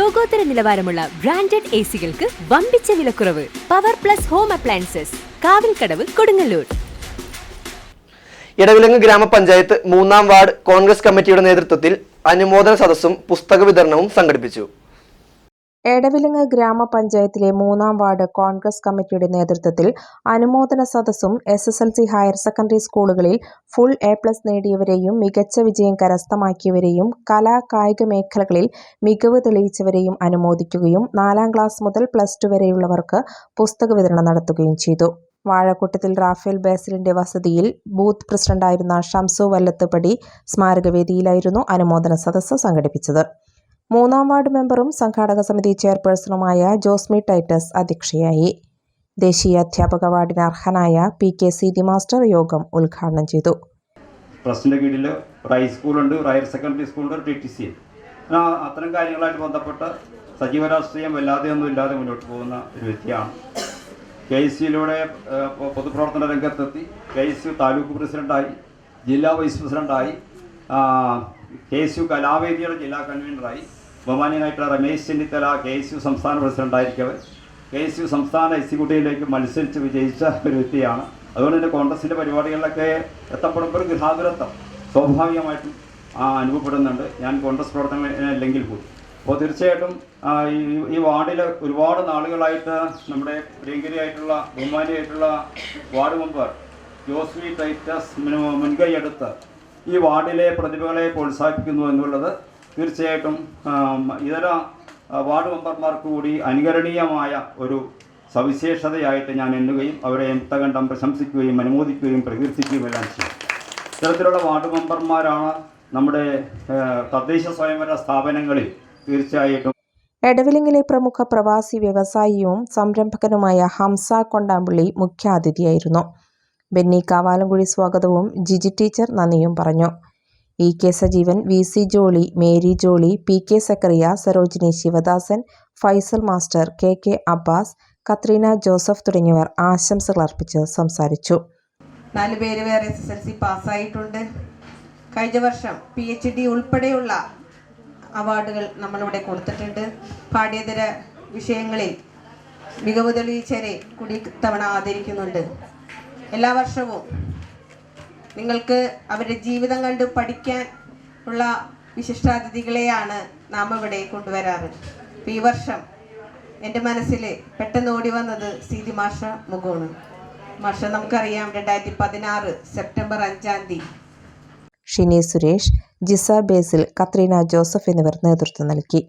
ലോകോത്തര നിലവാരമുള്ള branded A സികൾക്ക് വമ്പിച്ച വിലക്കുറവ്. Power plus home appliances. Kavilkadavu Kodungallur. Edavilangu ഗ്രാമപഞ്ചായത്ത് മൂന്നാം വാർഡ് കോൺഗ്രസ് കമ്മിറ്റിയുടെ നേതൃത്വത്തിൽ അനുമോദന സദസ്സും പുസ്തക വിതരണവും സംഘടിപ്പിച്ചു. എടവിലങ്ങ് ഗ്രാമപഞ്ചായത്തിലെ മൂന്നാം വാർഡ് കോൺഗ്രസ് കമ്മിറ്റിയുടെ നേതൃത്വത്തിൽ അനുമോദന സദസ്സും S S L C higher secondary സ്കൂളുകളിൽ ഫുൾ എ പ്ലസ് നേടിയവരെയും മികച്ച വിജയം കരസ്ഥമാക്കിയവരെയും കലാ കായിക മേഖലകളിൽ മികവ് തെളിയിച്ചവരെയും അനുമോദിക്കുകയും നാലാം ക്ലാസ് മുതൽ പ്ലസ് ടു വരെയുള്ളവർക്ക് പുസ്തക വിതരണം നടത്തുകയും ചെയ്തു. വാഴക്കൂട്ടത്തിൽ റാഫേൽ ബേസലിന്റെ വസതിയിൽ ബൂത്ത് പ്രസിഡന്റായിരുന്ന ഷംസു വല്ലത്തുപടി സ്മാരകവേദിയിലായിരുന്നു അനുമോദന സദസ്സ് സംഘടിപ്പിച്ചത്. മൂന്നാം വാർഡ് മെമ്പറും സംഘാടക സമിതി ചെയർപേഴ്സണുമായ ജോസ്മി ടൈറ്റസ് അധ്യക്ഷയായി. ദേശീയ അധ്യാപക അവാർഡിന് അർഹനായ പി കെ സീതി മാസ്റ്റർ യോഗം ഉദ്ഘാടനം ചെയ്തു. ട്രസ്റ്റിന്റെ കീഴിൽ ഒരു ഹൈസ്കൂളുണ്ട് ഒരു ഹയർ സെക്കൻഡറി സ്കൂളുണ്ട് ഒരു ടി ടി സി അത്തരം കാര്യങ്ങളായിട്ട് ബന്ധപ്പെട്ട് സജീവ രാഷ്ട്രീയം വല്ലാതെ ഒന്നും ഇല്ലാതെ മുന്നോട്ട് പോകുന്ന ഒരു വ്യക്തിയാണ്. കെ എസ് സിയിലൂടെ പൊതുപ്രവർത്തന രംഗത്തെത്തി. കെ എസ് യു താലൂക്ക് പ്രസിഡന്റായി ജില്ലാ വൈസ് പ്രസിഡന്റായി കെ എസ് യു കലാവേദിയുടെ ജില്ലാ കൺവീനറായി ബഹുമാന്യനായിട്ടുള്ള Ramesh Chennithala K S U സംസ്ഥാന പ്രസിഡന്റായിരിക്കവർ കെ എസ് യു സംസ്ഥാന എക്സിക്യൂട്ടീവിലേക്ക് മത്സരിച്ച് വിജയിച്ച ഒരു വ്യക്തിയാണ്. അതുകൊണ്ട് തന്നെ കോൺഗ്രസിന്റെ പരിപാടികളിലൊക്കെ എത്തപ്പെടുമ്പോൾ ഗൃഹാതുരത്വം സ്വാഭാവികമായിട്ടും അനുഭവപ്പെടുന്നുണ്ട്. ഞാൻ കോൺഗ്രസ് പ്രവർത്തനമില്ലെങ്കിൽ പോലും. അപ്പോൾ തീർച്ചയായിട്ടും ഈ ഈ വാർഡിൽ ഒരുപാട് നാളുകളായിട്ട് നമ്മുടെ പ്രിയങ്കരിയായിട്ടുള്ള ബഹുമാനിയായിട്ടുള്ള വാർഡ് മെമ്പർ ജോസ്വി ടൈറ്റസ് മുൻ- മുൻകൈയെടുത്ത് ഈ വാർഡിലെ പ്രതിഭകളെ പ്രോത്സാഹിപ്പിക്കുന്നു എന്നുള്ളത് തീർച്ചയായിട്ടും ഇതര വാർഡ് മെമ്പർമാർക്ക് കൂടി അനുകരണീയമായ ഒരു സവിശേഷതയായിട്ട് ഞാൻ എണ്ണുകയും അവരെ എത്തകണ്ഠം പ്രശംസിക്കുകയും അനുമോദിക്കുകയും പ്രകീർത്തിക്കുകയും എല്ലാം ചെയ്യും. ഇത്തരത്തിലുള്ള വാർഡ് മെമ്പർമാരാണ് നമ്മുടെ തദ്ദേശ സ്വയംഭരണ സ്ഥാപനങ്ങളിൽ തീർച്ചയായിട്ടും എടവിലിങ്ങിലെ പ്രമുഖ പ്രവാസി വ്യവസായിയും സംരംഭകനുമായ ഹംസ കൊണ്ടാമ്പുള്ളി മുഖ്യാതിഥിയായിരുന്നു. ബെന്നി കാവാലംകുഴി സ്വാഗതവും. ജിജി ടീച്ചർ നന്ദിയും പറഞ്ഞു. E K Sajeevan V C Jolly Mary Jolly P K Zachariah Sarojini Sivadasan Faisal master K K Abbas Kathreena Joseph തുടങ്ങിയവർ ആശംസകൾ അർപ്പിച്ച് സംസാരിച്ചു. നാല് പേര് വേറെ എസ് എസ് എൽ സി പാസ്സായിട്ടുണ്ട്. കഴിഞ്ഞ വർഷം പി എച്ച് ഡി ഉൾപ്പെടെയുള്ള അവാർഡുകൾ നമ്മളിവിടെ കൊടുത്തിട്ടുണ്ട്. പാഠ്യേതര വിഷയങ്ങളിൽ മികവ് തെളിയിച്ചവരെ കൂടി തവണ ആദരിക്കുന്നുണ്ട്. എല്ലാ വർഷവും നിങ്ങൾക്ക് അവരുടെ ജീവിതം കണ്ട് പഠിക്കാൻ ഉള്ള വിശിഷ്ടാതിഥികളെയാണ് നാം ഇവിടെ കൊണ്ടുവരാറ്. ഈ വർഷം എന്റെ മനസ്സിൽ പെട്ടെന്ന് ഓടി വന്നത് സീതി മാഷ മുഖമാണ്. മാഷ നമുക്കറിയാം രണ്ടായിരത്തി പതിനാറ് സെപ്റ്റംബർ അഞ്ചാം തീയതി. ഷിനി സുരേഷ് ജിസ ബേസിൽ കത്രീന ജോസഫ് എന്നിവർ നേതൃത്വം നൽകി.